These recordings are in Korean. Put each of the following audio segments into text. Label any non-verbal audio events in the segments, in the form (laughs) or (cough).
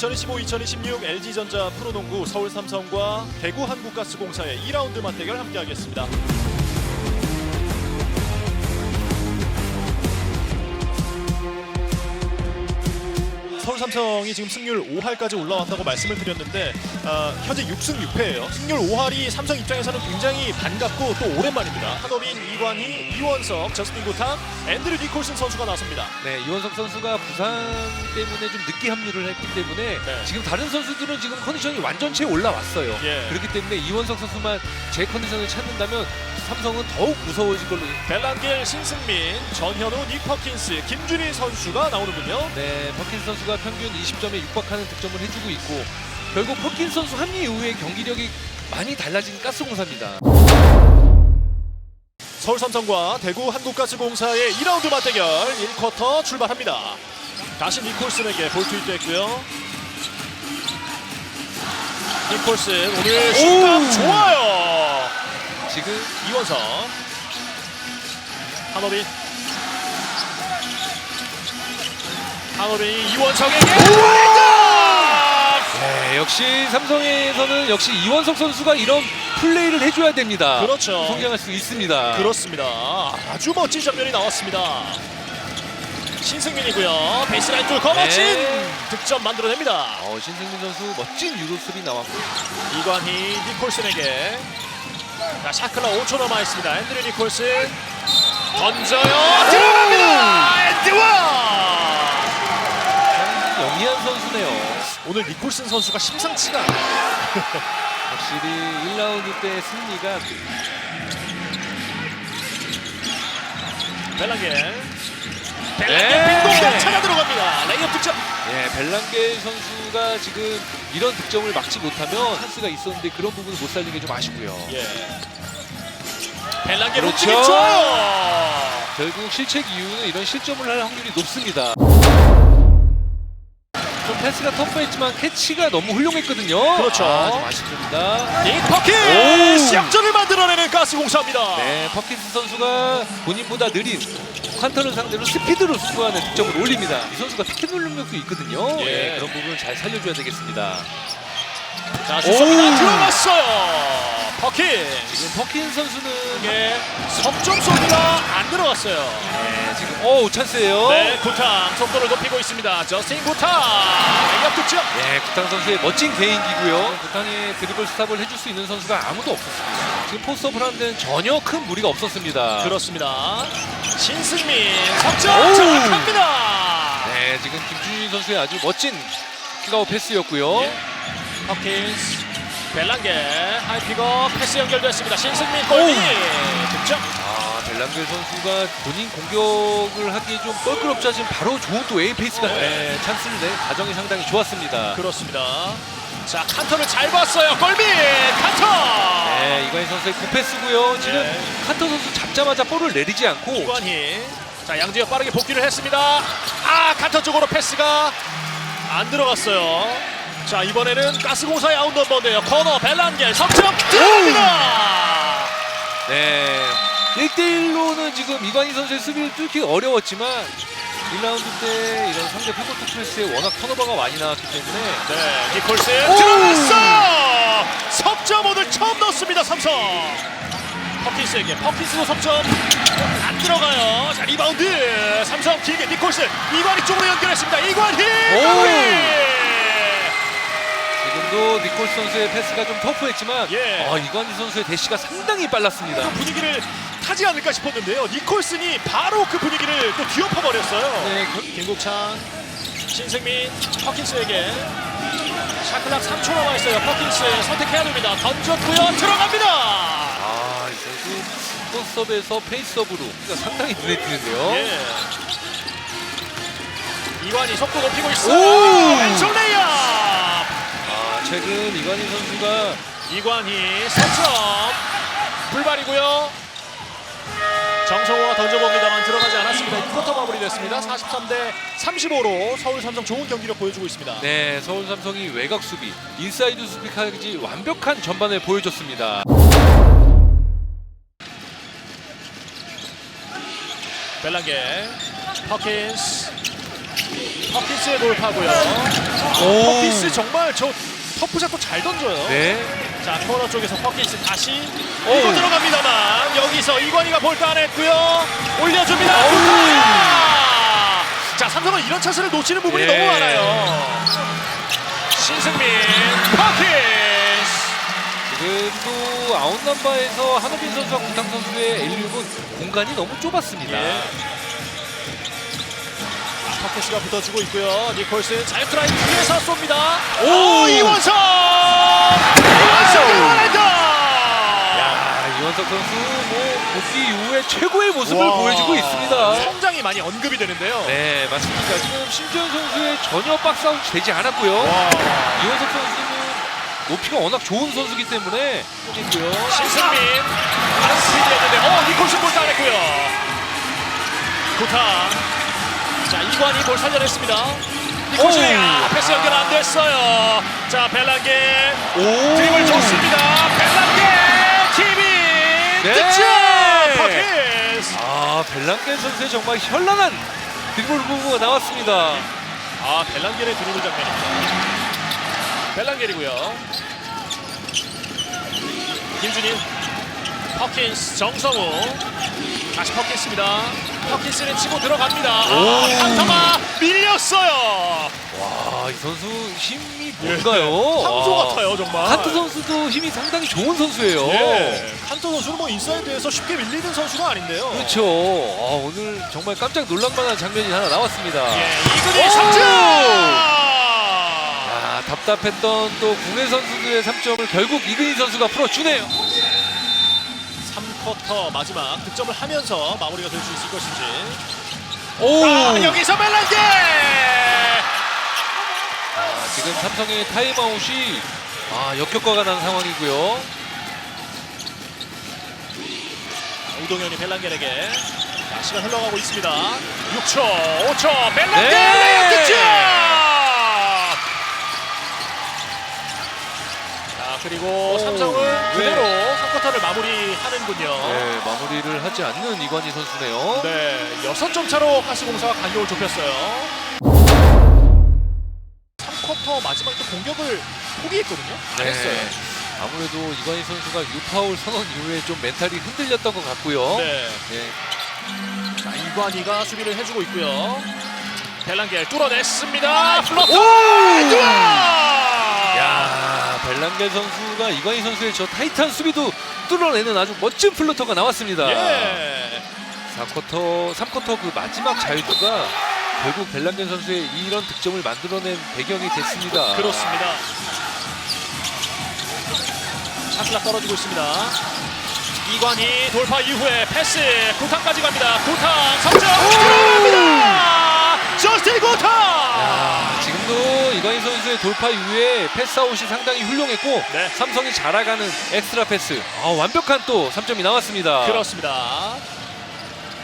2025-2026 LG전자 프로농구 서울 삼성과 대구 한국가스공사의 2라운드 맞대결 함께하겠습니다. 삼성이 지금 승률 5할까지 올라왔다고 말씀을 드렸는데 아, 현재 6승 6패예요. 승률 5할이 삼성 입장에서는 굉장히 반갑고 또 오랜만입니다. 한호빈, 이관희, 이원석, 저스틴 고탕, 앤드류 니콜슨 선수가 나섭니다. 네, 이원석 선수가 부상 때문에 좀 늦게 합류를 했기 때문에 네. 지금 다른 선수들은 지금 컨디션이 완전체 올라왔어요. 예. 그렇기 때문에 이원석 선수만 제 컨디션을 찾는다면 삼성은 더욱 무서워질 걸로. 벨란길, 신승민, 전현우, 닉 퍼킨스, 김준희 선수가 나오는군요. 네, 퍼킨스 선수가 평균 20점에 육박하는 득점을 해주고 있고 결국 퍼킨스 선수 합류 이후에 경기력이 많이 달라진 가스공사입니다. 서울 삼성과 대구 한국가스공사의 2라운드 맞대결 1쿼터 출발합니다. 다시 니콜슨에게 볼 투입됐고요. 니콜슨 오늘 슛감 좋아요. 지금 이원석 한호빈 한호빈 이원석에게 네, 역시 삼성에서는 역시 이원석 선수가 이런 플레이를 해줘야 됩니다. 그렇죠. 성장할 수 있습니다. 그렇습니다. 아주 멋진 장면이 나왔습니다. 신승민이고요. 베이스라인 뚫고 멋진 네. 득점 만들어냅니다. 어, 신승민 선수 멋진 유도 수비 나왔고 이관희 니콜슨에게 자 샤클라 5초 남아 있습니다. 앤드류 니콜슨 던져요 들어갑니다. 앤드와 참 영리한 선수네요. 오늘 니콜슨 선수가 심상치가 않아요. (laughs) 확실히 1라운드 때 승리가 벨랑게 네. 벨랑게 빈공간 차가 들어갑니다. 레이업 득점. 예, 벨랑게 선수가 지금 이런 득점을 막지 못하면 찬스가 있었는데 그런 부분을 못 살린 게 좀 아쉽고요. 예. 벨랑게 그렇죠. 좋아요. 결국 실책 이후는 이런 실점을 할 확률이 높습니다. 좀 패스가 터프했지만 캐치가 너무 훌륭했거든요. 그렇죠. 아, 좀 아쉽습니다. 닉 퍼킨스 오. 역전을 만들어내는 가스공사입니다. 네, 퍼킨스 선수가 본인보다 느린 칸터를 상대로 스피드로 승부하는 득점을 올립니다. 이 선수가 피켓 능력도 있거든요. 예. 예, 그런 부분을 잘 살려줘야 되겠습니다. 자, 오. 들어갔어요. 퍼킨. 지금 퍼킨 선수는 이게 석점 쏘기가 안 들어갔어요. 네, 지금 오 찬스예요. 네, 구탕 속도를 높이고 있습니다. 저스틴 구탕. 레이업 득점. 예, 구탕 선수의 멋진 개인기고요. 구탕의 드리블 스탑을 해줄 수 있는 선수가 아무도 없었습니다. 지금 포스업을 하는 데는 전혀 큰 무리가 없었습니다. 그렇습니다. 신승민 석점 오. 정확합니다. 네, 지금 김준희 선수의 아주 멋진 킥아웃 패스였고요. 예. 퍼킨스 벨랑게 하이피거 패스 연결됐습니다. 신승민 골밑 득점. 아, 벨랑겔 선수가 본인 공격을 하기에 좀 껄끄럽지 하지만 바로 좋은 또 A 페이스가 네, 찬스를 낸 과정이 상당히 좋았습니다. 그렇습니다. 자 칸터를 잘 봤어요. 골밑 칸터. 네, 이관희 선수의 구패스고요. 지금 네. 카터 선수 잡자마자 볼을 내리지 않고 이관희. 자 양지혁 빠르게 복귀를 했습니다. 아 칸터 쪽으로 패스가 안 들어갔어요. 자 이번에는 가스공사의 아웃넘버인데요. 코너 벨란겔 석점 들어갑니다. 네. 1대1로는 지금 이관희 선수의 수비를 뚫기 어려웠지만 1라운드 때 이런 상대 피고트 프레스에 워낙 턴오버가 많이 나왔기 때문에 네, 니콜슨 오! 들어갔어. 석점 오늘 처음 넣었습니다. 삼성. 퍼킨스에게 퍼킨스도 석점 안 들어가요. 자 리바운드 삼성 길게 니콜슨 이관희 쪽으로 연결했습니다. 이관희 오! 마무리. 지금도 니콜스 선수의 패스가 좀 터프했지만 예. 아, 이관희 선수의 대시가 상당히 빨랐습니다. 분위기를 타지 않을까 싶었는데요. 니콜슨이 바로 그 분위기를 또 뒤엎어 버렸어요. 네, 그- 김국찬, 신승민, 퍼킨스에게 샤클락 3초 남아 있어요. 퍼킨스 선택해야 됩니다. 던졌고요. 들어갑니다. 아, 이 선수 포스업에서 페이스업으로 그러니까 상당히 눈에 띄는데요. 예. 이관이 속도 높이고 있어요. 오! 왼쪽 레이업. 아, 최근 이관희 선수가 이관희 석점 불발이고요. 정성호가 던져봅니다만 들어가지 않았습니다. 1쿼터 마무리됐습니다. 43대 35로 서울 삼성 좋은 경기력 보여주고 있습니다. 네, 서울 삼성이 외곽 수비, 인사이드 수비까지 완벽한 전반을 보여줬습니다. 벨랑게, 퍼킨스, 퍼키스의 돌파고요. 오. 퍼키스 정말 저 터프샷도 잘 던져요. 네. 자 코너 쪽에서 퍼키스 다시 오. 밀고 들어갑니다만 여기서 이관희가 볼 따냈고요. 올려줍니다. 오. 구타야! 자 삼성은 이런 찬스를 놓치는 부분이 예. 너무 많아요. 신승민 퍼키스 지금 도 아웃넘버에서 한우빈 선수와 구탕 선수의 L6은 공간이 너무 좁았습니다. 예. 퍼키스가 붙어주고 있고요. 니콜슨 자유트라인 뒤에서 쏩니다. 오. 오 이원석 이원석 이원한다. 야, 이원석 선수 뭐 복귀 이후에 최고의 모습을 와. 보여주고 있습니다. 성장이 많이 언급이 되는데요. 네, 맞습니다. 지금 신지현 선수의 전혀 박스아웃이 되지 않았고요. 와. 이원석 선수는 높이가 워낙 좋은 선수기 때문에 있고요. 신승민 다른 스피드였는데 어 니콜슨 볼 따냈고요. 구타. 자 이관이 볼 살려냈습니다. 아, 패스 연결 안 됐어요. 자 벨란게 오! 드립을 줬습니다. 벨란게 TV 네. 득점 퍼키스. 아, 벨랑겐 선수의 정말 현란한 드리블 부부가 나왔습니다. 아 벨란겔의 드리블 장면입니다. 벨란겔이고요. 김준일, 퍼킨스, 정성우. 다시 퍼킨스입니다. 퍼킨스는 치고 들어갑니다. 아, 오. 칸터가 밀렸어요. 와, 이 선수 힘이 뭔가요? 황소 아, 같아요 정말. 칸트 선수도 힘이 상당히 좋은 선수예요. 예. 칸터 선수는 뭐 인사이드에서 쉽게 밀리는 선수가 아닌데요. 그렇죠. 아, 오늘 정말 깜짝 놀랄만한 장면이 하나 나왔습니다. 예, 이근희 오. 3점. 아, 답답했던 또 국내 선수들의 3점을 결국 이근희 선수가 풀어주네요. 3쿼터 마지막 득점을 하면서 마무리가 될 수 있을 것인지. 오! 아, 여기서 벨란게. 아, 지금 삼성의 타임아웃이 아, 역효과가 난 상황이고요. 우동현이 벨란겔에게 자, 시간 흘러가고 있습니다. 6초, 5초, 벨란겔 네. 득점! 자 그리고 오, 삼성은 네. 그대로 3쿼터를 마무리하는군요. 네, 마무리를 하지 않는 이관희 선수네요. 네, 6점 차로 가스공사가 간격을 좁혔어요. 3쿼터 마지막 또 공격을 포기했거든요. 안 네. 했어요. 아무래도 이관희 선수가 유파울 선언 이후에 좀 멘탈이 흔들렸던 것 같고요. 네. 네. 자, 이관희가 수비를 해주고 있고요. 벨란겔 뚫어냈습니다. 플러터! 오! 벨랑겔 선수가 이관희 선수의 저 타이트한 수비도 뚫어내는 아주 멋진 플로터가 나왔습니다. 예. 4쿼터, 3쿼터 그 마지막 자유투가 결국 벨랑겔 선수의 이런 득점을 만들어낸 배경이 됐습니다. 그렇습니다. 샤클락 떨어지고 있습니다. 이관희 돌파 이후에 패스 구탄까지 갑니다. 구탄 석점 들어갑니다. 저스틴 구탄. 야, 지금도 이관희 선수의 돌파 이후에 패스아웃이 상당히 훌륭했고 네. 삼성이 잘 아가는 엑스트라 패스 아, 완벽한 또 3점이 나왔습니다. 그렇습니다.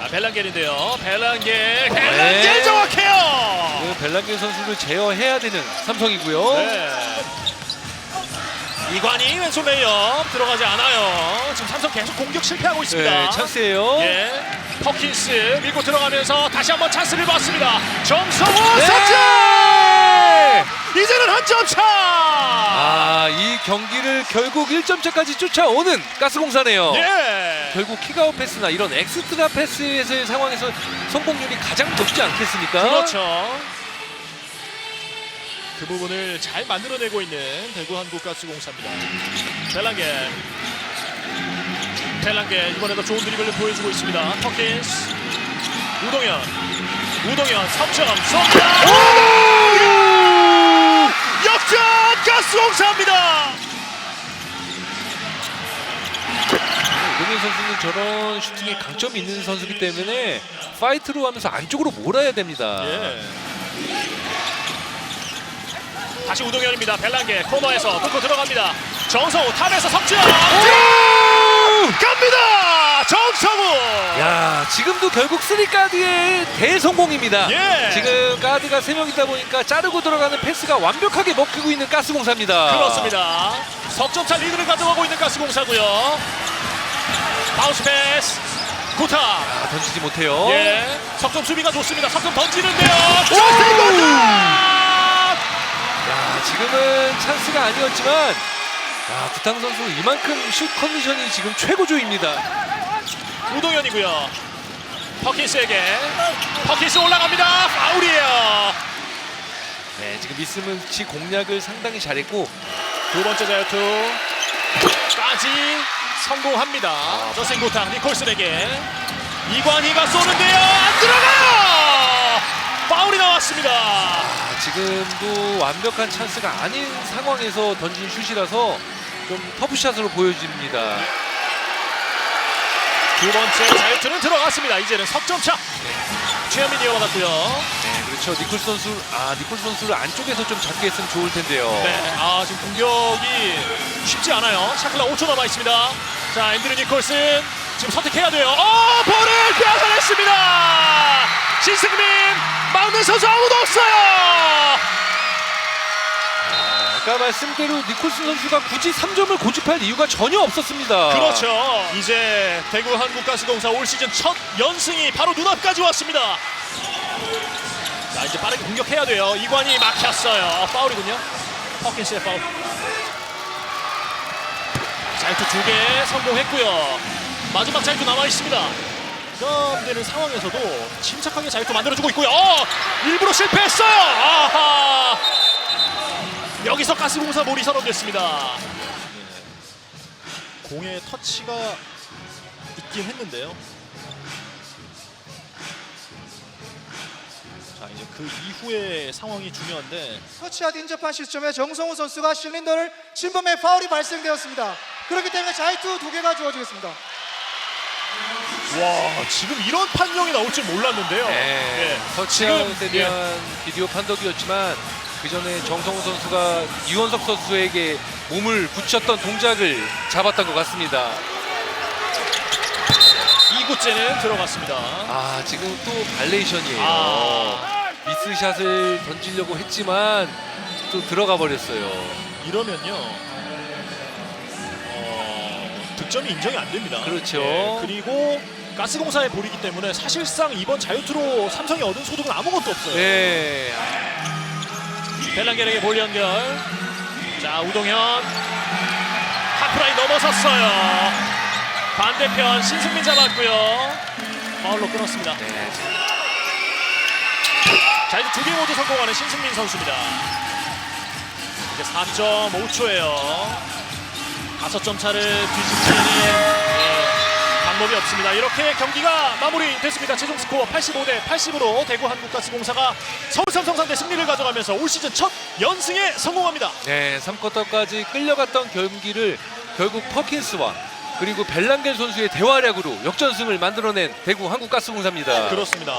자, 벨란겔인데요. 벨란겔, 네. 벨란겔 정확해요. 그 벨랑겔 선수를 제어해야 되는 삼성이고요. 네. 이관희 왼손 레이업 들어가지 않아요. 지금 삼성 계속 공격 실패하고 있습니다. 네, 찬스예요. 예. 퍼킨스 밀고 들어가면서 다시 한번 찬스를 봤습니다. 정성호 네! 석점! 이제는 한 점 차! 아, 이 경기를 결국 1점 차까지 쫓아오는 가스공사네요. 예. 결국 킥아웃 패스나 이런 엑스트라 패스에서의 상황에서 성공률이 가장 높지 않겠습니까? 그렇죠. 그 부분을 잘 만들어내고 있는 대구 한국가스공사입니다. 벨랑게. 벨랑게 이번에도 좋은 드리블을 보여주고 있습니다. 터킨스. 우동현. 우동현 3점 쏩니다. 역전 가스공사입니다. 이동현 선수는 저런 슈팅에 강점이 있는 선수기 때문에 파이트로 하면서 안쪽으로 몰아야 됩니다. 예. 다시 우동현입니다. 벨랑게 코너에서 뚫고 들어갑니다. 정성우 탑에서 석점. 갑니다. 정성우. 야, 지금도 결국 3가드의 대성공입니다. 예. 지금 가드가 3명 있다 보니까 자르고 들어가는 패스가 완벽하게 먹히고 있는 가스공사입니다. 그렇습니다. 석점차 리드를 가져가고 있는 가스공사고요. 바운스 패스. 고타. 아, 던지지 못해요. 예. 석점 수비가 좋습니다. 석점 던지는데요. 고타. 야, 지금은 찬스가 아니었지만 야, 구탕 선수 이만큼 슛 컨디션이 지금 최고조입니다. 우동현이고요. 퍼킨스에게 퍼킨스 올라갑니다. 파울이에요. 네, 지금 미스문치 공략을 상당히 잘했고 두 번째 자유투까지 성공합니다. 저생 고탕 니콜슨에게 이관희가 쏘는데요. 안 들어가요. 파울이 나왔습니다. 아, 지금도 완벽한 찬스가 아닌 상황에서 던진 슛이라서 좀 터프샷으로 보여집니다. 두 번째 자유투는 들어갔습니다. 이제는 석점차. 최현민이 이어받았고요. 네, 그렇죠. 니콜 선수, 아 니콜 선수를 안쪽에서 좀 잡게 했으면 좋을 텐데요. 네, 아 지금 공격이 쉽지 않아요. 샤클라 5초 남아 있습니다. 자, 앤드류 니콜슨 지금 선택해야 돼요. 어, 볼을 빼앗아냈습니다. 신승민 막는 선수 아무도 없어요. 아까 말씀대로 니콜슨 선수가 굳이 3점을 고집할 이유가 전혀 없었습니다. 그렇죠. 이제 대구 한국가스공사 올 시즌 첫 연승이 바로 눈앞까지 왔습니다. 자, 이제 빠르게 공격해야 돼요. 이관이 막혔어요. 파울이군요. 퍼킨스의 파울. 자유투 두 개 성공했고요. 마지막 자유투 남아 있습니다. 부담되는 상황에서도 침착하게 자유투 만들어주고 있고요. 어, 일부러 실패했어요. 아하. 여기서 가스공사 몰이 선언됐습니다. 공의 터치가 있긴 했는데요. 이제 그 이후의 상황이 중요한데 터치와 인접한 시점에 정성우 선수가 실린더를 침범해 파울이 발생되었습니다. 그렇기 때문에 자유투 두 개가 주어지겠습니다. 와 지금 이런 판정이 나올 줄 몰랐는데요. 네, 예. 터치아웃에 지금, 대한 비디오 판독이었지만 그 전에 정성우 선수가 이원석 선수에게 몸을 붙였던 동작을 잡았던 것 같습니다. 2구째는 들어갔습니다. 아 지금 또 발레이션이에요. 아 미스샷을 던지려고 했지만 또 들어가 버렸어요. 이러면요. 어, 득점이 인정이 안 됩니다. 그렇죠. 예, 그리고 가스공사의 볼이기 때문에 사실상 이번 자유투로 삼성이 얻은 소득은 아무것도 없어요. 네, 벨랑게르의 볼 연결. 자 우동현 하프라인 넘어섰어요. 반대편 신승민 잡았고요. 파울로 끊었습니다. 네. 자 이제 두 개 모두 성공하는 신승민 선수입니다. 이제 4.5초예요. 다섯 점 차를 뒤집기는 예, 방법이 없습니다. 이렇게 경기가 마무리됐습니다. 최종 스코어 85 대 80으로 대구 한국가스공사가 서울 삼성 상대 승리를 가져가면서 올 시즌 첫 연승에 성공합니다. 네, 3쿼터까지 끌려갔던 경기를 결국 퍼킨스와 그리고 벨랑겔 선수의 대활약으로 역전승을 만들어낸 대구 한국가스공사입니다. 그렇습니다.